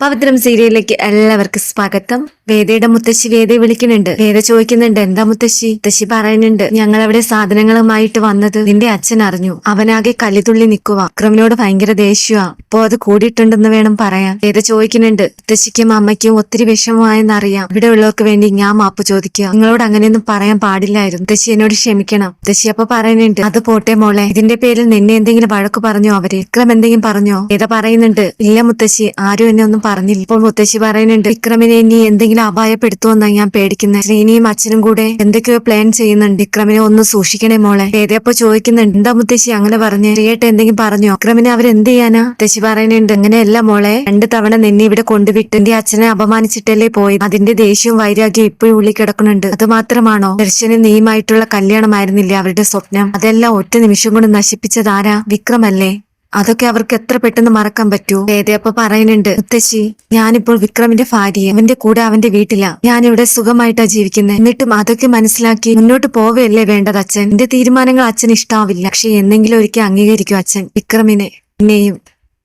പവിത്രം സീരിയലിലേക്ക് എല്ലാവർക്കും സ്വാഗതം. വേദയുടെ മുത്തശ്ശി വേദയെ വിളിക്കുന്നുണ്ട്. വേദ ചോദിക്കുന്നുണ്ട് എന്താ മുത്തശ്ശി? മുത്തശ്ശി പറയുന്നുണ്ട് ഞങ്ങൾ അവിടെ സാധനങ്ങളുമായിട്ട് വന്നത് നിന്റെ അച്ഛൻ അറിഞ്ഞു. അവനാകെ കലിതുള്ളി നിൽക്കുക വിക്രമിനോട് ഭയങ്കര ദേഷ്യമാ ഇപ്പോ അത് കൂടിയിട്ടുണ്ടെന്ന് വേണം പറയാൻ. വേദ ചോദിക്കുന്നുണ്ട് മുത്തശ്ശിക്കും അമ്മയ്ക്കും ഒത്തിരി വിഷമമായെന്നറിയാം. ഇവിടെ ഉള്ളവർക്ക് വേണ്ടി ഞാൻ മാപ്പ് ചോദിക്കുക. നിങ്ങളോട് അങ്ങനെയൊന്നും പറയാൻ പാടില്ലായിരുന്നു. മുത്തശ്ശി എന്നോട് ക്ഷമിക്കണം. മുത്തശ്ശി അപ്പൊ പറയുന്നുണ്ട് അത് പോട്ടെ മോളെ. ഇതിന്റെ പേരിൽ നിന്നെ എന്തെങ്കിലും വഴക്ക് പറഞ്ഞോ അവർ? വിക്രം എന്തെങ്കിലും പറഞ്ഞോ? വേദ പറയുന്നുണ്ട് ഇല്ല മുത്തശ്ശി. ആരും എന്നെ ഒന്നും പറഞ്ഞില്ല. ഇപ്പോൾ മുത്തശ്ശി പറയുന്നുണ്ട് വിക്രമിനെ ഇനി എന്തെങ്കിലും അപായപ്പെടുത്തുമെന്നാണ് ഞാൻ പേടിക്കുന്നത്. ശ്രീനിയും അച്ഛനും കൂടെ എന്തൊക്കെയോ പ്ലാൻ ചെയ്യുന്നുണ്ട്. വിക്രമിനെ ഒന്ന് സൂക്ഷിക്കണേ മോളെ. വേദയപ്പോ ചോദിക്കുന്നുണ്ട്. എന്താ മുത്തശ്ശി അങ്ങനെ പറഞ്ഞു? ശ്രീയേട്ട് എന്തെങ്കിലും പറഞ്ഞു? വിക്രമിനെ അവരെന്ത് ചെയ്യാനാ? മുത്തശ്ശി പറയുന്നുണ്ട് അങ്ങനെയല്ല മോളെ. രണ്ട് തവണ നിന്നെ ഇവിടെ കൊണ്ടുവിട്ട് എന്റെ അച്ഛനെ അപമാനിച്ചിട്ടല്ലേ പോയി അതിന്റെ ദേഷ്യവും വൈരാഗ്യം ഇപ്പോഴും ഉള്ളിൽ കിടക്കുന്നുണ്ട്. അത് മാത്രമാണോ? ദർശനും നീയുമായിട്ടുള്ള കല്യാണമായിരുന്നില്ലേ അവരുടെ സ്വപ്നം? അതെല്ലാം ഒറ്റ നിമിഷം കൊണ്ട് നശിപ്പിച്ചതാരാ വിക്രമല്ലേ? അതൊക്കെ അവർക്ക് എത്ര പെട്ടെന്ന് മറക്കാൻ പറ്റൂ വേദയപ്പ പറയുന്നുണ്ട് മുത്തശ്ശി ഞാനിപ്പോൾ വിക്രമിന്റെ ഭാര്യയെ അവന്റെ കൂടെ അവന്റെ വീട്ടിലാ. ഞാനിവിടെ സുഖമായിട്ടാ ജീവിക്കുന്നത് എന്നിട്ടും അതൊക്കെ മനസ്സിലാക്കി മുന്നോട്ട് പോവുകയല്ലേ വേണ്ടത് അച്ഛൻ? എന്റെ തീരുമാനങ്ങൾ അച്ഛൻ ഇഷ്ടാവില്ല. പക്ഷെ എന്നെങ്കിലും ഒരിക്കൽ അംഗീകരിക്കും അച്ഛൻ വിക്രമിനെ. പിന്നെയും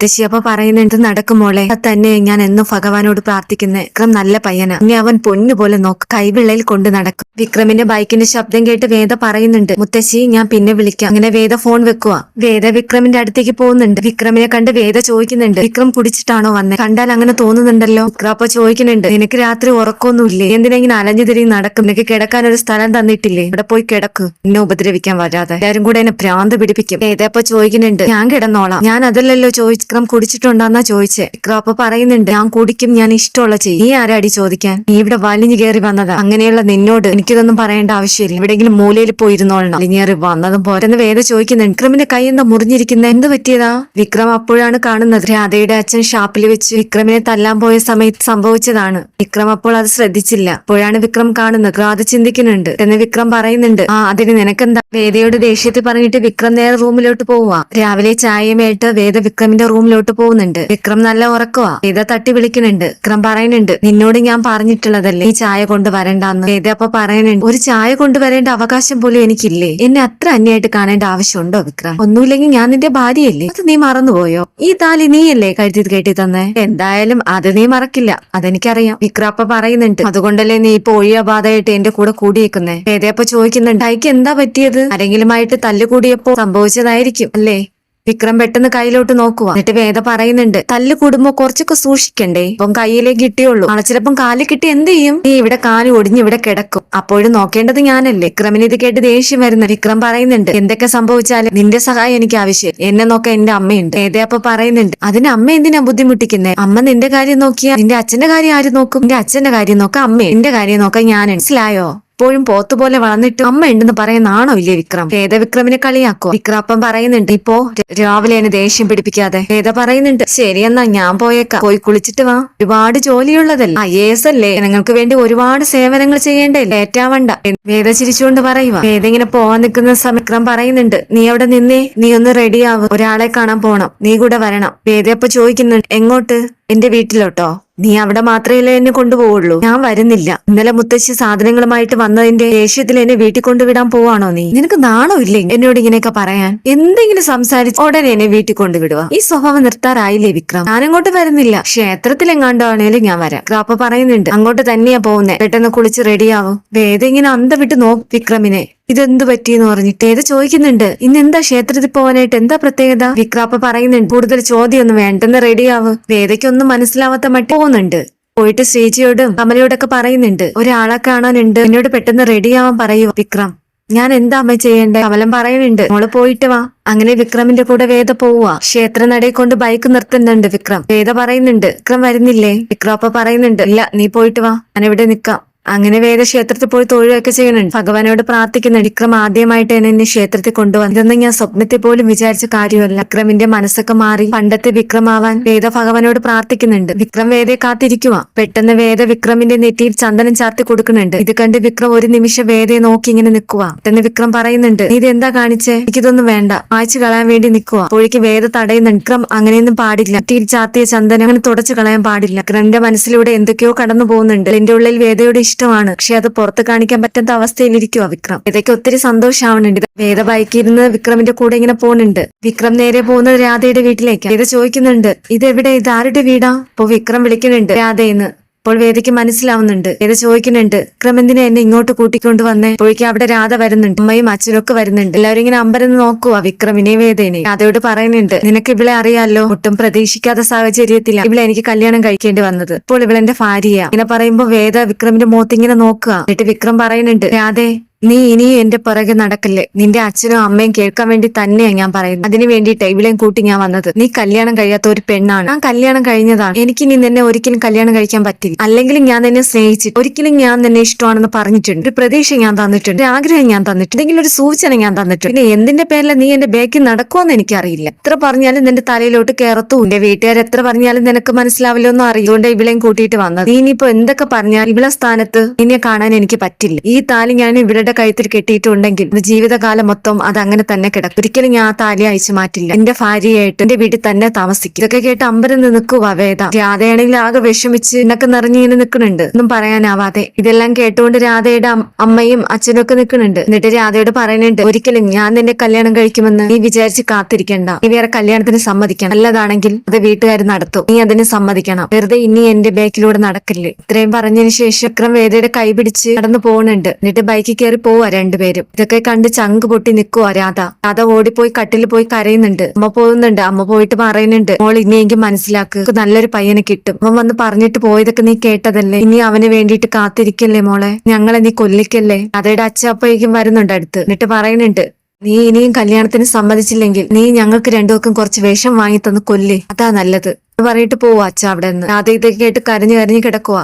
മുത്തശ്ശി അപ്പൊ പറയുന്നുണ്ട് നടക്കുമോളെ മോളെ? തന്നെ ഞാൻ എന്നും ഭഗവാനോട് പ്രാർത്ഥിക്കുന്നത് വിക്രം നല്ല പയ്യനാ. ഇനി അവൻ പൊന്നുപോലെ നോക്ക്. കൈവിള്ളയിൽ കൊണ്ട് നടക്കും. വിക്രമിന്റെ ബൈക്കിന്റെ ശബ്ദം കേട്ട് വേദ പറയുന്നുണ്ട് മുത്തശ്ശി ഞാൻ പിന്നെ വിളിക്കാം. അങ്ങനെ വേദ ഫോൺ വെക്കുക വേദ വിക്രമിന്റെ അടുത്തേക്ക് പോകുന്നുണ്ട്. വിക്രമിനെ കണ്ട് വേദ ചോദിക്കുന്നുണ്ട് വിക്രം കുടിച്ചിട്ടാണോ വന്നത് കണ്ടാൽ അങ്ങനെ തോന്നുന്നുണ്ടല്ലോ. വിക്രം അപ്പൊ ചോദിക്കുന്നുണ്ട് നിനക്ക് രാത്രി ഉറക്കമൊന്നുമില്ലേ എന്തിനാ ഇങ്ങനെ അലഞ്ഞു തിരിഞ്ഞ് നടക്കും? നിനക്ക് കിടക്കാൻ ഒരു സ്ഥലം തന്നിട്ടില്ലേ? ഇവിടെ പോയി കിടക്ക്? എന്നെ ഉപദ്രവിക്കാൻ വരാതെ. എല്ലാരും കൂടെ എന്നെ ഭ്രാന്ത് പിടിപ്പിക്കും. വേദ അപ്പൊ ചോദിക്കുന്നുണ്ട് ഞാൻ കിടന്നോളാം. ഞാൻ അതല്ലല്ലോ ചോദിച്ചു വിക്രം കുടിച്ചിട്ടുണ്ടെന്നാ ചോദിച്ചേ. വിക്രം അപ്പൊ പറയുന്നുണ്ട് ഞാൻ കുടിക്കും ഞാൻ ഇഷ്ടമുള്ള ചെയ്യും. നീ ആരാടി ചോദിക്കാൻ? നീ ഇവിടെ വലിഞ്ഞു കയറി വന്നതാ. അങ്ങനെയുള്ള നിന്നോട് എനിക്കിതൊന്നും പറയേണ്ട ആവശ്യമില്ല. എവിടെയെങ്കിലും മൂലയിൽ പോയിരുന്നോളണം. വലിഞ്ഞേറി വന്നതും പോരെന്ന് വേദ ചോദിക്കുന്നുണ്ട് വിക്രമിന്റെ കൈ എന്താ മുറിഞ്ഞിരിക്കുന്ന? എന്ത് പറ്റിയതാ? വിക്രം അപ്പോഴാണ് കാണുന്നത് രാധയുടെ അച്ഛൻ ഷാപ്പിൽ വെച്ച് വിക്രമിനെ തല്ലാൻ പോയ സമയത്ത് സംഭവിച്ചതാണ്. വിക്രം അപ്പോൾ അത് ശ്രദ്ധിച്ചില്ല. അപ്പോഴാണ് വിക്രം കാണുന്നത്. അത് ചിന്തിക്കുന്നുണ്ട്. എന്ന് വിക്രം പറയുന്നുണ്ട് ആ അതിന് നിനക്കെന്താ? വേദയോട് ദേഷ്യത്തിൽ പറഞ്ഞിട്ട് വിക്രം നേരെ റൂമിലോട്ട് പോവാ രാവിലെ ചായയുമായിട്ട് വേദ വിക്രമിന്റെ റൂമിലോട്ട് പോകുന്നുണ്ട്. വിക്രം നല്ല ഉറക്കവാ. വേദ തട്ടി വിളിക്കുന്നുണ്ട്. വിക്രം പറയുന്നുണ്ട് നിന്നോട് ഞാൻ പറഞ്ഞിട്ടുള്ളതല്ലേ? ഈ ചായ കൊണ്ടുവരണ്ടെന്ന് വേദ അപ്പൊ പറയുന്നുണ്ട് ഒരു ചായ കൊണ്ടുവരേണ്ട അവകാശം പോലും എനിക്കില്ലേ? എന്നെ അത്ര അന്യായിട്ട് കാണേണ്ട ആവശ്യമുണ്ടോ വിക്രം? ഒന്നുമില്ലെങ്കിൽ ഞാൻ നിന്റെ ഭാര്യയല്ലേ? അത് നീ മറന്നുപോയോ? ഈ താലി നീയല്ലേ കഴുത്തി കെട്ടി തന്നെ? എന്തായാലും അത് നീ മറക്കില്ല. അതെനിക്കറിയാം. വിക്രം അപ്പൊ പറയുന്നുണ്ട് അതുകൊണ്ടല്ലേ നീ ഇപ്പൊ ഒഴിയബാധയായിട്ട് എന്റെ കൂടെ കൂടിയേക്കുന്നേ? വേദയപ്പ ചോദിക്കുന്നുണ്ട് അയക്ക് എന്താ പറ്റിയത്? ആരെങ്കിലുമായിട്ട് തല്ലുകൂടിയപ്പോ സംഭവിച്ചതായിരിക്കും അല്ലേ? വിക്രം പെട്ടെന്ന് കയ്യിലോട്ട് നോക്കുക എന്നിട്ട് വേദ പറയുന്നുണ്ട് തല്ല് കൂടുമ്പോ കുറച്ചൊക്കെ സൂക്ഷിക്കണ്ടേ. ഇപ്പം കയ്യിലേ കിട്ടിയുള്ളൂ. നാളെ ചിലപ്പം കാൽ കിട്ടി എന്ത് ചെയ്യും? നീ ഇവിടെ കാൽ ഒടിഞ്ഞ് ഇവിടെ കിടക്കും. അപ്പോഴും നോക്കേണ്ടത് ഞാനല്ലേ. വിക്രമിന് ഇത് കേട്ട് ദേഷ്യം വരുന്നു. വിക്രം പറയുന്നുണ്ട് എന്തൊക്കെ സംഭവിച്ചാലും നിന്റെ സഹായം എനിക്ക് ആവശ്യം. എന്നെ നോക്കാൻ എന്റെ അമ്മയുണ്ട്. വേദ അപ്പൊ പറയുന്നുണ്ട് അതിന് അമ്മ എന്തിനാ ബുദ്ധിമുട്ടിക്കുന്നേ? അമ്മ നിന്റെ കാര്യം നോക്കിയാ നിന്റെ അച്ഛന്റെ കാര്യം ആര് നോക്കും? നിന്റെ അച്ഛന്റെ കാര്യം നോക്കാം അമ്മ എന്റെ കാര്യം നോക്കാൻ ഞാൻ മനസ്സിലായോ? എപ്പോഴും പോത്തുപോലെ വളർന്നിട്ട് അമ്മ ഉണ്ടെന്ന് പറയുന്നാണോ ഇല്ലേ വിക്രം? വേദ വിക്രമിനെ കളിയാക്കോ? വിക്രാപ്പം പറയുന്നുണ്ട് ഇപ്പോ രാവിലെ എന്നെ ദേഷ്യം പിടിപ്പിക്കാതെ. വേദ പറയുന്നുണ്ട് ശരിയെന്നാ ഞാൻ പോയേക്കാം. പോയി കുളിച്ചിട്ട് വാ. ഒരുപാട് ജോലിയുള്ളതല്ലേ? ഐ എസ് അല്ലേ? നിങ്ങൾക്ക് വേണ്ടി ഒരുപാട് സേവനങ്ങൾ ചെയ്യേണ്ടേ? ലേറ്റാവണ്ട വേദ ചിരിച്ചുകൊണ്ട് പറയുക വേദ ഇങ്ങനെ പോവാൻ നിൽക്കുന്ന സമയം പറയുന്നുണ്ട് നീ അവിടെ നിന്നേ നീ ഒന്ന് റെഡിയാവും. ഒരാളെ കാണാൻ പോണം. നീ കൂടെ വരണം. വേദ അപ്പൊ ചോദിക്കുന്നുണ്ട് എങ്ങോട്ട്? എന്റെ വീട്ടിലോട്ടോ. നീ അവിടെ മാത്രമല്ലേ എന്നെ കൊണ്ടുപോവുള്ളൂ? ഞാൻ വരുന്നില്ല. ഇന്നലെ മുത്തശ്ശി സാധനങ്ങളുമായിട്ട് വന്നതിന്റെ ദേഷ്യത്തിൽ എന്നെ വീട്ടിൽ കൊണ്ടുവിടാൻ പോവാണോ നീ? നിനക്ക് നാണോ ഇല്ലേ എന്നോട് ഇങ്ങനെയൊക്കെ പറയാൻ? എന്തെങ്കിലും സംസാരിച്ച് ഉടനെ എന്നെ വീട്ടിൽ കൊണ്ടുവിടുക ഈ സ്വഭാവം നിർത്താറായില്ലേ വിക്രം? ഞാൻ അങ്ങോട്ട് വരുന്നില്ല ക്ഷേത്രത്തിൽ എങ്ങാണ്ടാണേലും ഞാൻ വരാം. ക്രാപ്പ പറയുന്നുണ്ട്. അങ്ങോട്ട് തന്നെയാ പോകുന്നേ പെട്ടെന്ന് കുളിച്ച് റെഡിയാവും വേദ ഇങ്ങനെ അന്ത വിട്ട് നോക്കും വിക്രമിനെ. ഇതെന്ത് പറ്റിയെന്ന് പറഞ്ഞിട്ട് ഏത് ചോദിക്കുന്നുണ്ട്. ഇന്ന് എന്താ ക്ഷേത്രത്തിൽ പോകാനായിട്ട് എന്താ പ്രത്യേകത? വിക്രാപ്പ പറയുന്നുണ്ട് കൂടുതൽ ചോദ്യമൊന്നും വേണ്ടെന്ന് റെഡിയാവ്. വേദയ്ക്കൊന്നും മനസ്സിലാവാത്ത മട്ടി പോകുന്നുണ്ട്. പോയിട്ട് ശ്രീജിയോടും കമലയോടൊക്കെ പറയുന്നുണ്ട് ഒരാളെ കാണാനുണ്ട്. എന്നോട് പെട്ടെന്ന് റെഡിയാവാൻ പറയൂ വിക്രം. ഞാൻ എന്താ അമ്മ ചെയ്യണ്ടേ? കമലം പറയുന്നുണ്ട് മോൾ പോയിട്ട് വാ. അങ്ങനെ വിക്രമിന്റെ കൂടെ വേദ പോവുക. ക്ഷേത്ര നടയെ കൊണ്ട് ബൈക്ക് നിർത്തുന്നുണ്ട് വിക്രം. വേദ പറയുന്നുണ്ട് വിക്രം വരുന്നില്ലേ? വിക്രം അപ്പൊ പറയുന്നുണ്ട് ഇല്ല നീ പോയിട്ട് വാ. ഞാൻ ഇവിടെ നിക്കാം. അങ്ങനെ വേറെ ക്ഷേത്രത്തിൽ പോയി തൊഴിലൊക്കെ ചെയ്യുന്നുണ്ട് ഭഗവാനോട് പ്രാർത്ഥിക്കുന്ന വിക്രം ആദ്യമായിട്ട് തന്നെ എന്നെ ക്ഷേത്രത്തിൽ കൊണ്ടുവന്നു. ഇതൊന്നും ഞാൻ സ്വപ്നത്തിൽ പോലും വിചാരിച്ച കാര്യമല്ല. വിക്രമിന്റെ മനസ്സൊക്കെ മാറി പണ്ടത്തെ വിക്രമാവാൻ വേദ ഭഗവാനോട് പ്രാർത്ഥിക്കുന്നുണ്ട്. വിക്രം വേദയെ കാത്തിരിക്കുക പെട്ടെന്ന് വേദ വിക്രമിന്റെ നെറ്റിയിൽ ചന്ദനം ചാർത്തി കൊടുക്കുന്നുണ്ട്. ഇത് കണ്ട് വിക്രം ഒരു നിമിഷം വേദയെ നോക്കി ഇങ്ങനെ നിൽക്കുക പെട്ടെന്ന് വിക്രം പറയുന്നുണ്ട് ഇത് എന്താ കാണിച്ചേ? എനിക്കിതൊന്നും വേണ്ട. വായിച്ചു കളയാൻ വേണ്ടി നിൽക്കുക അപ്പോഴേക്ക് വേദ തടയുന്നുണ്ട്. വിക്രം അങ്ങനെയൊന്നും പാടില്ല. നെറ്റിയിൽ ചാർത്തിയ ചന്ദനം അങ്ങനെ തുടച്ചു കളയാൻ പാടില്ല. വിക്രമിന്റെ മനസ്സിലൂടെ എന്തൊക്കെയോ കടന്നു പോകുന്നുണ്ട് എന്റെ ഉള്ളിൽ വേദയോട് ഇഷ്ടമാണ്. പക്ഷെ അത് പുറത്ത് കാണിക്കാൻ പറ്റാത്ത അവസ്ഥയിലിരിക്കുവാ വിക്രം. ഇതൊക്കെ ഒത്തിരി സന്തോഷമാവുന്നുണ്ട് വേദ ബൈക്കിരുന്ന് വിക്രമിന്റെ കൂടെ ഇങ്ങനെ പോകുന്നുണ്ട് വിക്രം നേരെ പോകുന്നത് രാധയുടെ വീട്ടിലേക്ക്. വേദ ചോദിക്കുന്നുണ്ട് ഇത് എവിടെ ഇത് ആരുടെ വീടാ? അപ്പൊ വിക്രം വിളിക്കുന്നുണ്ട് രാധയെന്ന് അപ്പോൾ വേദയ്ക്ക് മനസ്സിലാവുന്നുണ്ട്. വേദ ചോദിക്കുന്നുണ്ട് വിക്രം എന്തിനാ എന്നെ ഇങ്ങോട്ട് കൂട്ടിക്കൊണ്ട് വന്നേ? അപ്പോഴേക്കും അവിടെ രാധ വരുന്നുണ്ട്. അമ്മയും അച്ഛനൊക്കെ വരുന്നുണ്ട്. എല്ലാവരും ഇങ്ങനെ അമ്പരന്ന് നോക്കുക വിക്രമിനെ വേദേനെ. രാധയോട് പറയുന്നുണ്ട് നിനക്ക് ഇവളെ അറിയാലോ? ഒട്ടും പ്രതീക്ഷിക്കാത്ത സാഹചര്യത്തിലാണ് ഇവളെ എനിക്ക് കല്യാണം കഴിക്കേണ്ടി വന്നത്. ഇപ്പോൾ ഇവളെന്റെ ഭാര്യയാ. ഇങ്ങനെ പറയുമ്പോ വേദ വിക്രമിന്റെ മുഖത്ത് ഇങ്ങനെ നോക്കുക എന്നിട്ട് വിക്രം പറയുന്നുണ്ട് രാധേ നീ ഇനിയും എന്റെ പുറകെ നടക്കല്ലേ? നിന്റെ അച്ഛനും അമ്മയും കേൾക്കാൻ വേണ്ടി തന്നെയാണ് ഞാൻ പറയുന്നത്. അതിനു വേണ്ടിയിട്ട് ഇവിളെയും കൂട്ടി ഞാൻ വന്നത്. നീ കല്യാണം കഴിയാത്ത ഒരു പെണ്ണാണ്. ഞാൻ കല്യാണം കഴിഞ്ഞതാണ്. എനിക്ക് നീ നിന്നെ ഒരിക്കലും കല്യാണം കഴിക്കാൻ പറ്റില്ല. അല്ലെങ്കിൽ ഞാൻ നിന്നെ സ്നേഹിച്ചിട്ട് ഒരിക്കലും ഞാൻ നിന്നെ ഇഷ്ടമാണെന്ന് പറഞ്ഞിട്ടുണ്ട്. ഒരു പ്രതീക്ഷ ഞാൻ തന്നിട്ടുണ്ട്. ആഗ്രഹം ഞാൻ തന്നിട്ടുണ്ട്. എന്തെങ്കിലും ഒരു സൂചന ഞാൻ തന്നിട്ടുണ്ട്. പിന്നെ എന്തിന്റെ പേരിൽ നീ എന്റെ ബാക്കിൽ നടക്കുമെന്ന് എനിക്കറിയില്ല. എത്ര പറഞ്ഞാലും നിന്റെ തലയിലോട്ട് കയറത്തും എന്റെ വീട്ടുകാർ എത്ര പറഞ്ഞാലും നിനക്ക് മനസ്സിലാവില്ലെന്നും അറിയുകൊണ്ട് ഇവിളെയും കൂട്ടിയിട്ട് വന്നത്. നീ ഇനിയിപ്പോ എന്തൊക്കെ പറഞ്ഞാൽ ഇവിടെ സ്ഥാനത്ത് നിന്നെ കാണാൻ എനിക്ക് പറ്റില്ല. ഈ താലി ഞാൻ ഇവളുടെ കഴുത്തിൽ കെട്ടിയിട്ടുണ്ടെങ്കിൽ ജീവിതകാലം മൊത്തം അത് അങ്ങനെ തന്നെ കിടക്കും. ഒരിക്കലും ഞാൻ താലി അയച്ചു മാറ്റില്ല. എന്റെ ഭാര്യയായിട്ട് എന്റെ വീട്ടിൽ തന്നെ താമസിക്കും. ഇതൊക്കെ കേട്ട് അമ്പരന്ന് നിൽക്കുവാ വേദ. രാധയാണെങ്കിൽ ആകെ വിഷമിച്ച് എന്നൊക്കെ നിറഞ്ഞിങ്ങനെ നിൽക്കുന്നുണ്ട്. ഒന്നും പറയാനാവാതെ. ഇതെല്ലാം കേട്ടുകൊണ്ട് രാധയുടെ അമ്മയും അച്ഛനും ഒക്കെ നിൽക്കുന്നുണ്ട്. എന്നിട്ട് രാധയോട് പറയുന്നുണ്ട് ഒരിക്കലും ഞാൻ നിന്നെ കല്യാണം കഴിക്കുമെന്ന് നീ വിചാരിച്ച് കാത്തിരിക്കണ്ട. നീ വേറെ കല്യാണത്തിന് സമ്മതിക്കണം. നല്ലതാണെങ്കിൽ അത് വീട്ടുകാർ നടത്തും. നീ അതിന് സമ്മതിക്കണം. വെറുതെ ഇനി എന്റെ ബാക്കിലൂടെ നടക്കില്ലേ? ഇത്രയും പറഞ്ഞതിന് ശേഷം അക്രം വേദയുടെ കൈ പിടിച്ച് നടന്നു പോകുന്നുണ്ട്. എന്നിട്ട് ബൈക്കിൽ കയറി പോവാ രണ്ടുപേരും. ഇതൊക്കെ കണ്ട് ചങ്ക് പൊട്ടി നിൽക്കുവാ രാധ. രാധ ഓടിപ്പോയി കട്ടിൽ പോയി കരയുന്നുണ്ട്. അമ്മ പോകുന്നുണ്ട്. അമ്മ പോയിട്ട് പറയുന്നുണ്ട്. മോൾ ഇനിയെങ്കിൽ മനസ്സിലാക്ക്. നല്ലൊരു പയ്യനെ കിട്ടും. അവൻ വന്ന് പറഞ്ഞിട്ട് പോയതൊക്കെ നീ കേട്ടതല്ലേ? ഇനി അവന് വേണ്ടിയിട്ട് കാത്തിരിക്കല്ലേ മോളെ? ഞങ്ങളെ നീ കൊല്ലിക്കല്ലേ? അതയുടെ അച്ഛ അപ്പോഴേക്കും വരുന്നുണ്ട് അടുത്ത്. എന്നിട്ട് പറയുന്നുണ്ട് നീ ഇനിയും കല്യാണത്തിന് സമ്മതിച്ചില്ലെങ്കിൽ നീ ഞങ്ങൾക്ക് രണ്ടുപേർക്കും കുറച്ച് വേഷം വാങ്ങി തന്ന് കൊല്ലേ. അതാ നല്ലത്. പറഞ്ഞിട്ട് പോവാ അച്ഛ അവിടെ നിന്ന് രാധ ഇതൊക്കെ കേട്ട് കരഞ്ഞു കരഞ്ഞു കിടക്കുവാ.